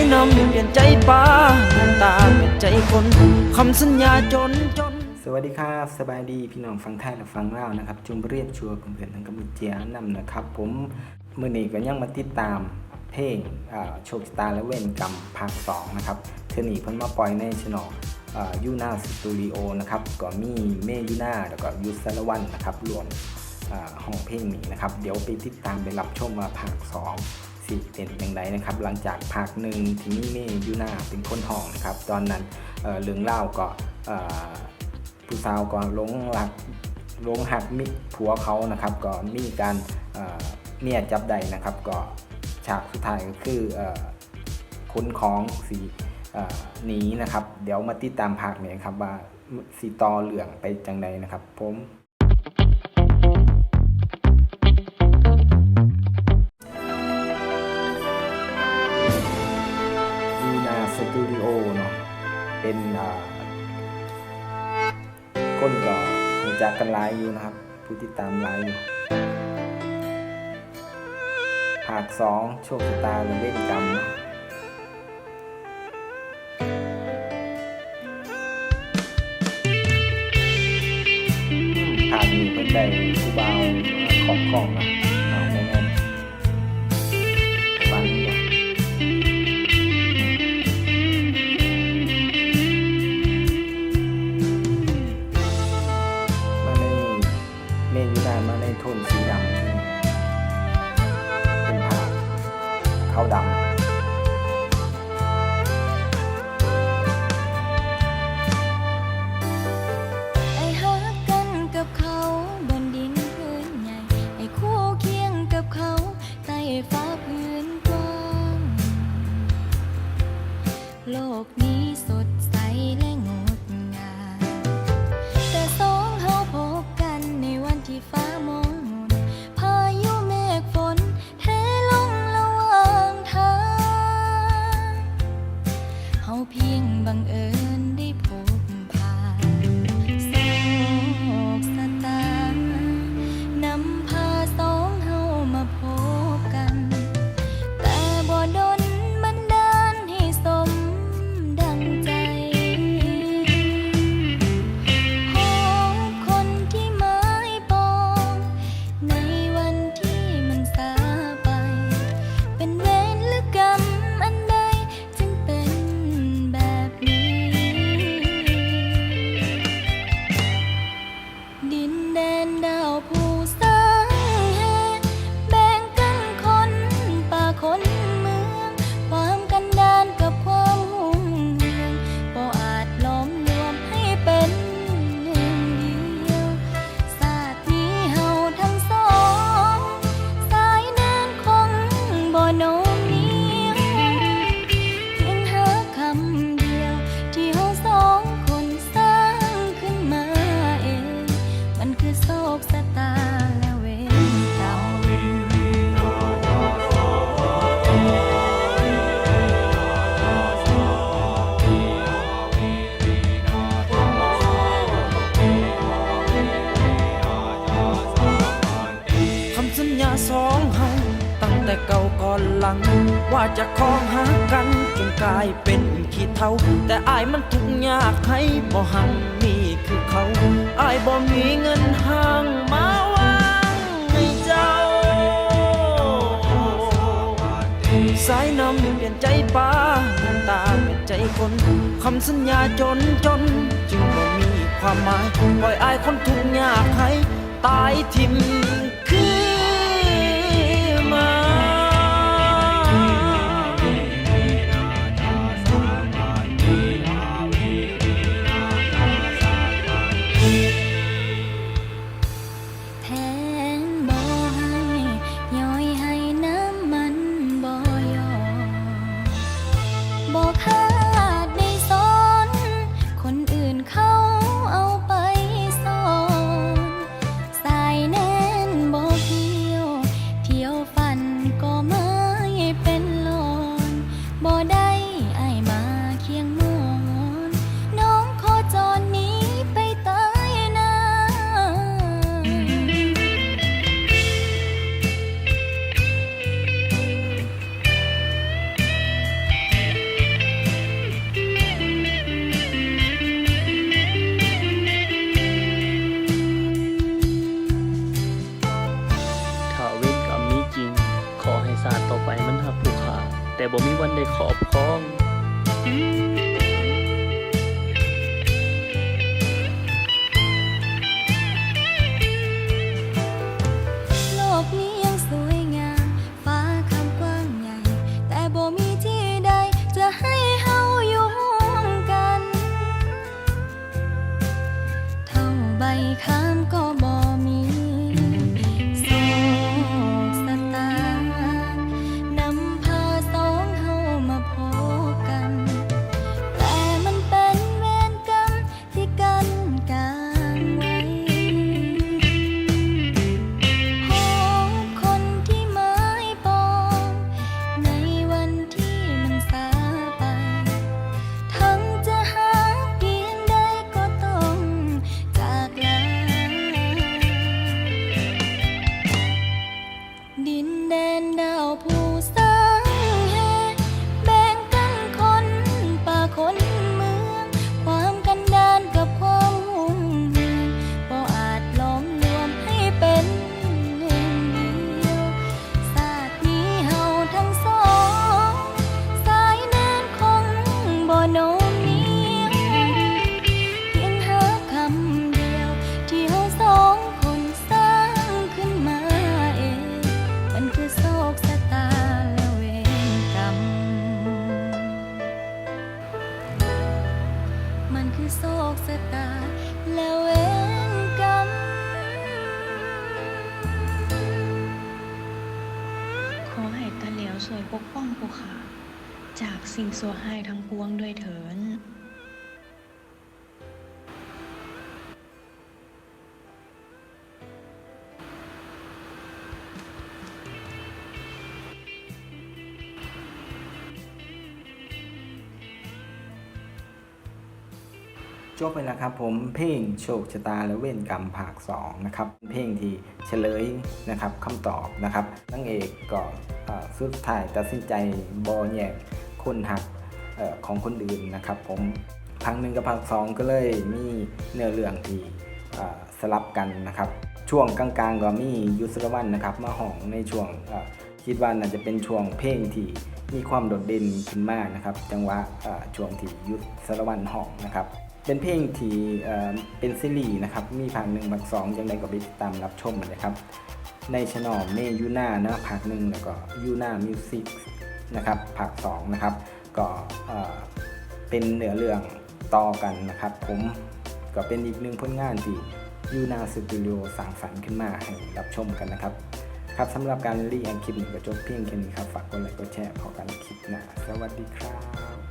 ายนำเปลี่ยนใจป้าน้ำตาเปลี่ยนใจคนคำสัญญาจนจน สวัสดีครับสบายดีพี่น้องฟังไทยและฟังเล่านะครับ จุมเรียนชัวร์เพื่อนๆทั้งกัมพูเจียนำนะครับ ผมมื่อนี้ก็ยังมาติดตามเพลงอ่าโชคชะตาและเวรกรรมภาค2นะครับเทอนี้เพิ่นมาปล่อยในช anel ยูนาสตูดิโอนะครับก็มีเมยูนาแล้วก็ยูสารวันนะครับรวมอ่าห้องเพลงนี้นะครับ เดี๋ยวไปติดตามไปรับชมว่าภาค2 สิเป็นอย่างไรนะครับ หลังจากภาคหนึ่งที่มีเมยูนาเป็นคนห้องนะครับ ตอนนั้นเเรื่องเล่าก็ผู้สาวก็ลงรักลงหักมิผัวเขานะครับ ก็มีการเอ่อเมียจับใดนะครับ ก็ฉากสุดท้ายก็คืออค้นของสีหนีนะครับ เดี๋ยวมาติดตามภาคนี้ครับว่าสีต่อเหลืองไปจังใดนะครับผม ก้นก็รู้จักกันหลายอยู่นะครับ ผู้ติดตามหลายอยู่ภาคสองโชคชะตาเล่นกรรมเนอืมภาคนี้เพิ่นได้ผู้บ่าวของของนะ โน้มเนียวเพียงหาคำเดียว ที่เฮาสองคนสร้างขึ้นมาเอง มันคือโศกสตาและเวรกรรมคำสัญญาสองเฮาตั้งแต่เก่า ก่อนหลัง ว่าจะคองหากันจนกลายเป็นขี้เท่า แต่อายมันทุกข์ยากให้บ่หังมีคือเขาอายบ่มีเงินห้างมาวางให้เจ้า สายนำเปลี่ยนใจป้าน้ำตาเปลี่ยนใจคนคำสัญญาจนจน จึงบ่มีความหมายปล่อยอายคนทุกข์ยากให้ตายทิมคือ กป้องภูเขาจากสิ่งสัวหายทั้งปวงด้วยเถิน จบไปแล้วครับผมเพลงโชคชะตาและเวรกรรมภาค2นะครับเพลงที่เฉลยนะครับคำตอบนะครับนางเอกก็สุดท้ายตัดสินใจบอแยกคนหักอของคนอื่นนะครับ ผมภาคหนึ่งกับภาคสองก็เลยมีเนื้อเรื่องที่สลับกันนะครับ ช่วงกลางๆก็มียุทธรวันนะครับมาห้องในช่วงคิดว่าน่าจะเป็นช่วงเพลงที่มีความโดดเด่นขึ้นมากนะครับ จังหวะช่วงที่ยุทธรวันห้องนะครับ เป็นเพลงที่เป็นซีรีส์นะครับ มีภาคหนึ่งภาคสองยังไงก็ไปติดตามรับชมเลยครับ ในช anel เมยูน่านะภาคหนึ่งแล้วก็ยูน่ามิวสิกนะครับภาคสองนะครับ ก็เป็นเนื้อเรื่องต่อกันนะครับ ผมก็เป็นอีกหนึ่งผลงานที่ยูน่าสตูดิโอสร้างสรรค์ขึ้นมาให้รับชมกันนะครับ ครับสำหรับการรีแอคคลิปนี้ก็จบเพียงแค่นี้ครับ ฝากกดไลค์กดแชร์พอกันคลิปหน้า สวัสดีครับ